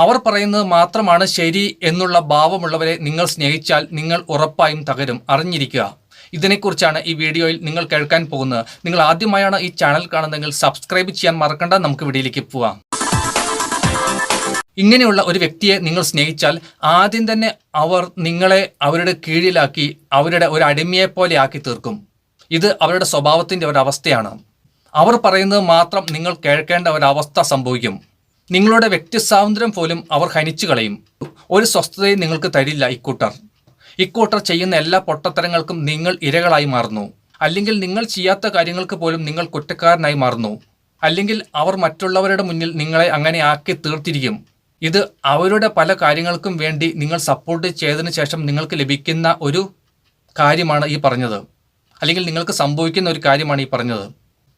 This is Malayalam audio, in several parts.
അവർ പറയുന്നത് മാത്രമാണ് ശരി എന്നുള്ള ഭാവമുള്ളവരെ നിങ്ങൾ സ്നേഹിച്ചാൽ നിങ്ങൾ ഉറപ്പായും തകരും. അറിഞ്ഞിരിക്കുക. ഇതിനെക്കുറിച്ചാണ് ഈ വീഡിയോയിൽ നിങ്ങൾ കേൾക്കാൻ പോകുന്നത്. നിങ്ങൾ ആദ്യമായാണ് ഈ ചാനൽ കാണുന്നതെങ്കിൽ സബ്സ്ക്രൈബ് ചെയ്യാൻ മറക്കണ്ട. നമുക്ക് വീഡിയോയിലേക്ക് പോവാം. ഇങ്ങനെയുള്ള ഒരു വ്യക്തിയെ നിങ്ങൾ സ്നേഹിച്ചാൽ ആദ്യം തന്നെ അവർ നിങ്ങളെ അവരുടെ കീഴിലാക്കി അവരുടെ ഒരു അടിമയെ പോലെ ആക്കി തീർക്കും. ഇത് അവരുടെ സ്വഭാവത്തിന്റെ ഒരവസ്ഥയാണ് അവർ പറയുന്നത് മാത്രം നിങ്ങൾ കേൾക്കേണ്ട ഒരവസ്ഥ സംഭവിക്കും. നിങ്ങളുടെ വ്യക്തി സ്വാതന്ത്ര്യം പോലും അവർ ഹനിച്ചു കളയും. ഒരു സ്വസ്ഥതയും നിങ്ങൾക്ക് തരില്ല ഇക്കൂട്ടർ. ഇക്കൂട്ടർ ചെയ്യുന്ന എല്ലാ പൊട്ടത്തരങ്ങൾക്കും നിങ്ങൾ ഇരകളായി മാറുന്നു. അല്ലെങ്കിൽ നിങ്ങൾ ചെയ്യാത്ത കാര്യങ്ങൾക്ക് പോലും നിങ്ങൾ കുറ്റക്കാരനായി മാറുന്നു. അല്ലെങ്കിൽ അവർ മറ്റുള്ളവരുടെ മുന്നിൽ നിങ്ങളെ അങ്ങനെ ആക്കി തീർത്തിരിക്കും. ഇത് അവരുടെ പല കാര്യങ്ങൾക്കും വേണ്ടി നിങ്ങൾ സപ്പോർട്ട് ചെയ്തതിനു ശേഷം നിങ്ങൾക്ക് ലഭിക്കുന്ന ഒരു കാര്യമാണ് ഈ പറഞ്ഞത്. അല്ലെങ്കിൽ നിങ്ങൾക്ക് സംഭവിക്കുന്ന ഒരു കാര്യമാണ് ഈ പറഞ്ഞത്.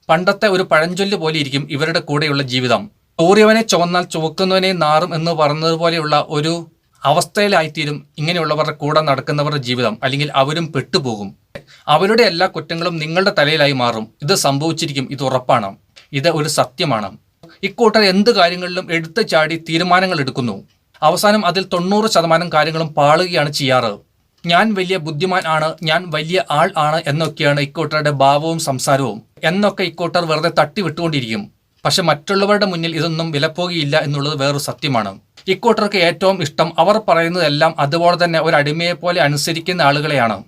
പണ്ടത്തെ ഒരു പഴഞ്ചൊല്ല് പോലെ ഇരിക്കും ഇവരുടെ കൂടെയുള്ള ജീവിതം. തൂറിയവനെ ചുവന്നാൽ ചുവക്കുന്നവനെ നാറും എന്ന് പറഞ്ഞതുപോലെയുള്ള ഒരു അവസ്ഥയിലായിത്തീരും ഇങ്ങനെയുള്ളവരുടെ കൂടെ നടക്കുന്നവരുടെ ജീവിതം. അല്ലെങ്കിൽ അവരും പെട്ടുപോകും. അവരുടെ എല്ലാ കുറ്റങ്ങളും നിങ്ങളുടെ തലയിലായി മാറും. ഇത് സംഭവിച്ചിരിക്കും. ഇത് ഉറപ്പാണ്. ഇത് ഒരു സത്യമാണ്. ഇക്കൂട്ടർ എന്ത് കാര്യങ്ങളിലും എടുത്തു ചാടി തീരുമാനങ്ങൾ എടുക്കുന്നു. അവസാനം അതിൽ തൊണ്ണൂറ് ശതമാനം കാര്യങ്ങളും പാളുകയാണ് ചെയ്യാറ്. ഞാൻ വലിയ ബുദ്ധിമാൻ ആണ്. ഞാൻ വലിയ ആൾ ആണ് എന്നൊക്കെയാണ് ഇക്കൂട്ടറുടെ ഭാവവും സംസാരവും. എന്നൊക്കെ ഇക്കൂട്ടർ വെറുതെ തട്ടിവിട്ടുകൊണ്ടിരിക്കും. പക്ഷെ മറ്റുള്ളവരുടെ മുന്നിൽ ഇതൊന്നും വിലപ്പോകിയില്ല എന്നുള്ളത് വേറൊരു സത്യമാണ്. ഇക്കൂട്ടർക്ക് ഏറ്റവും ഇഷ്ടം അവർ പറയുന്നതെല്ലാം അതുപോലെ തന്നെ ഒരു അടിമയെ പോലെ അനുസരിക്കുന്ന ആളുകളെയാണ്.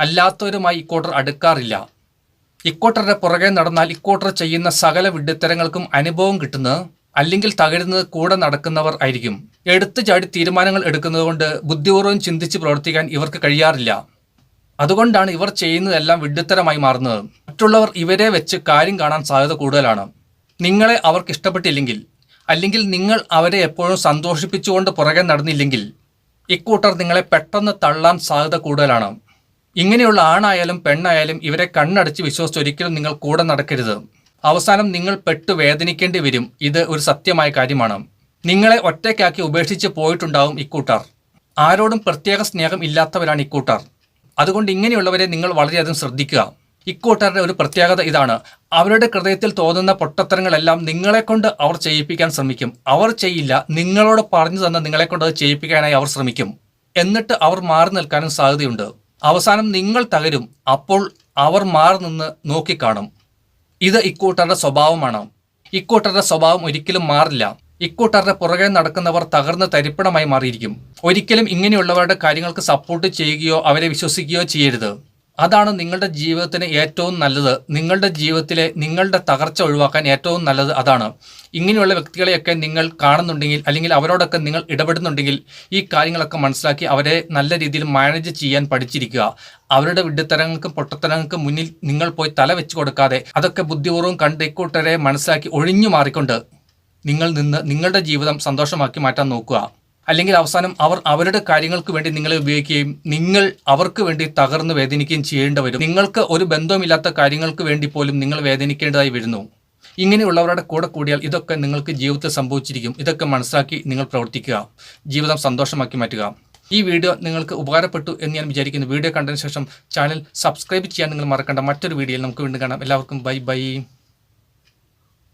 അല്ലാത്തവരുമായി ഇക്കൂട്ടർ അടുക്കാറില്ല. ഇക്കൂട്ടറുടെ പുറകെ നടന്നാൽ ഇക്കൂട്ടർ ചെയ്യുന്ന സകല വിഡ്ഢിത്തരങ്ങൾക്കും അനുഭവം കിട്ടുന്നത് അല്ലെങ്കിൽ തകരുന്നത് കൂടെ നടക്കുന്നവർ ആയിരിക്കും. എടുത്തു ചാടി തീരുമാനങ്ങൾ എടുക്കുന്നതുകൊണ്ട് ബുദ്ധിപൂർവം ചിന്തിച്ച് പ്രവർത്തിക്കാൻ ഇവർക്ക് കഴിയാറില്ല. അതുകൊണ്ടാണ് ഇവർ ചെയ്യുന്നതെല്ലാം വിഡ്ഢിത്തരമായി മാറുന്നത്. മറ്റുള്ളവർ ഇവരെ വെച്ച് കാര്യം കാണാൻ സാധ്യത കൂടുതലാണ്. നിങ്ങളെ അവർക്ക് ഇഷ്ടപ്പെട്ടില്ലെങ്കിൽ അല്ലെങ്കിൽ നിങ്ങൾ അവരെ എപ്പോഴും സന്തോഷിപ്പിച്ചുകൊണ്ട് പുറകെ നടന്നില്ലെങ്കിൽ ഇക്കൂട്ടർ നിങ്ങളെ പെട്ടെന്ന് തള്ളാൻ സാധ്യത കൂടുതലാണ്. ഇങ്ങനെയുള്ള ആണായാലും പെണ്ണായാലും ഇവരെ കണ്ണടച്ച് വിശ്വസിച്ച് ഒരിക്കലും നിങ്ങൾ കൂടെ നടക്കരുത്. അവസാനം നിങ്ങൾ പെട്ടു വേദനിക്കേണ്ടി വരും. ഇത് ഒരു സത്യമായ കാര്യമാണ്. നിങ്ങളെ ഒറ്റയ്ക്കാക്കി ഉപേക്ഷിച്ച് പോയിട്ടുണ്ടാവും ഇക്കൂട്ടർ. ആരോടും പ്രത്യേക സ്നേഹം ഇല്ലാത്തവരാണ് ഇക്കൂട്ടർ. അതുകൊണ്ട് ഇങ്ങനെയുള്ളവരെ നിങ്ങൾ വളരെയധികം ശ്രദ്ധിക്കുക. ഇക്കൂട്ടറുടെ ഒരു പ്രത്യേകത ഇതാണ്. അവരുടെ ഹൃദയത്തിൽ തോന്നുന്ന പൊട്ടത്തരങ്ങളെല്ലാം നിങ്ങളെ കൊണ്ട് അവർ ചെയ്യിപ്പിക്കാൻ ശ്രമിക്കും. അവർ ചെയ്യില്ല നിങ്ങളോട് പറഞ്ഞു തന്ന നിങ്ങളെ കൊണ്ട് അത് ചെയ്യിപ്പിക്കാനായി അവർ ശ്രമിക്കും. എന്നിട്ട് അവർ മാറി നിൽക്കാനും സാധ്യതയുണ്ട്. അവസാനം നിങ്ങൾ തകരും അപ്പോൾ അവർ മാറി നിന്ന് നോക്കിക്കാണും. ഇത് ഇക്കൂട്ടരുടെ സ്വഭാവമാണ്. ഇക്കൂട്ടരുടെ സ്വഭാവം ഒരിക്കലും മാറില്ല. ഇക്കൂട്ടരുടെ പുറകെ നടക്കുന്നവർ തകർന്ന് തരിപ്പണമായി മാറിയിരിക്കും. ഒരിക്കലും ഇങ്ങനെയുള്ളവരുടെ കാര്യങ്ങൾക്ക് സപ്പോർട്ട് ചെയ്യുകയോ അവരെ വിശ്വസിക്കുകയോ ചെയ്യരുത്. അതാണ് നിങ്ങളുടെ ജീവിതത്തിന് ഏറ്റവും നല്ലത്. നിങ്ങളുടെ ജീവിതത്തിലെ നിങ്ങളുടെ തകർച്ച ഒഴിവാക്കാൻ ഏറ്റവും നല്ലത് അതാണ്. ഇങ്ങനെയുള്ള വ്യക്തികളെയൊക്കെ നിങ്ങൾ കാണുന്നുണ്ടെങ്കിൽ അല്ലെങ്കിൽ അവരോടൊക്കെ നിങ്ങൾ ഇടപെടുന്നുണ്ടെങ്കിൽ ഈ കാര്യങ്ങളൊക്കെ മനസ്സിലാക്കി അവരെ നല്ല രീതിയിൽ മാനേജ് ചെയ്യാൻ പഠിച്ചിരിക്കുക. അവരുടെ വിഡ്ഢിത്തരങ്ങൾക്കും പൊട്ടത്തരങ്ങൾക്കും മുന്നിൽ നിങ്ങൾ പോയി തല വെച്ച് കൊടുക്കാതെ അതൊക്കെ ബുദ്ധിപൂർവം കണ്ട് ഇക്കൂട്ടരെ മനസ്സിലാക്കി ഒഴിഞ്ഞു മാറിക്കൊണ്ട് നിങ്ങൾ നിന്ന് നിങ്ങളുടെ ജീവിതം സന്തോഷമാക്കി മാറ്റാൻ നോക്കുക. അല്ലെങ്കിൽ അവസാനം അവർ അവരുടെ കാര്യങ്ങൾക്ക് വേണ്ടി നിങ്ങളെ ഉപയോഗിക്കുകയും നിങ്ങൾ അവർക്ക് വേണ്ടി തകർന്ന് വേദനിക്കുകയും ചെയ്യേണ്ടി വരും. നിങ്ങൾക്ക് ഒരു ബന്ധവുമില്ലാത്ത കാര്യങ്ങൾക്ക് വേണ്ടി പോലും നിങ്ങൾ വേദനിക്കേണ്ടതായി വരുന്നു. ഇങ്ങനെയുള്ളവരുടെ കൂടെ കൂടിയാൽ ഇതൊക്കെ നിങ്ങൾക്ക് ജീവിതത്തിൽ സംഭവിച്ചിരിക്കും. ഇതൊക്കെ മനസ്സിലാക്കി നിങ്ങൾ പ്രവർത്തിക്കുക. ജീവിതം സന്തോഷമാക്കി മാറ്റുക. ഈ വീഡിയോ നിങ്ങൾക്ക് ഉപകാരപ്പെട്ടു എന്ന് ഞാൻ വിചാരിക്കുന്നു. വീഡിയോ കണ്ടതിന് ശേഷം ചാനൽ സബ്സ്ക്രൈബ് ചെയ്യാൻ നിങ്ങൾ മറക്കേണ്ട. മറ്റൊരു വീഡിയോയിൽ നമുക്ക് വീണ്ടും കാണാം. എല്ലാവർക്കും ബൈ ബൈ.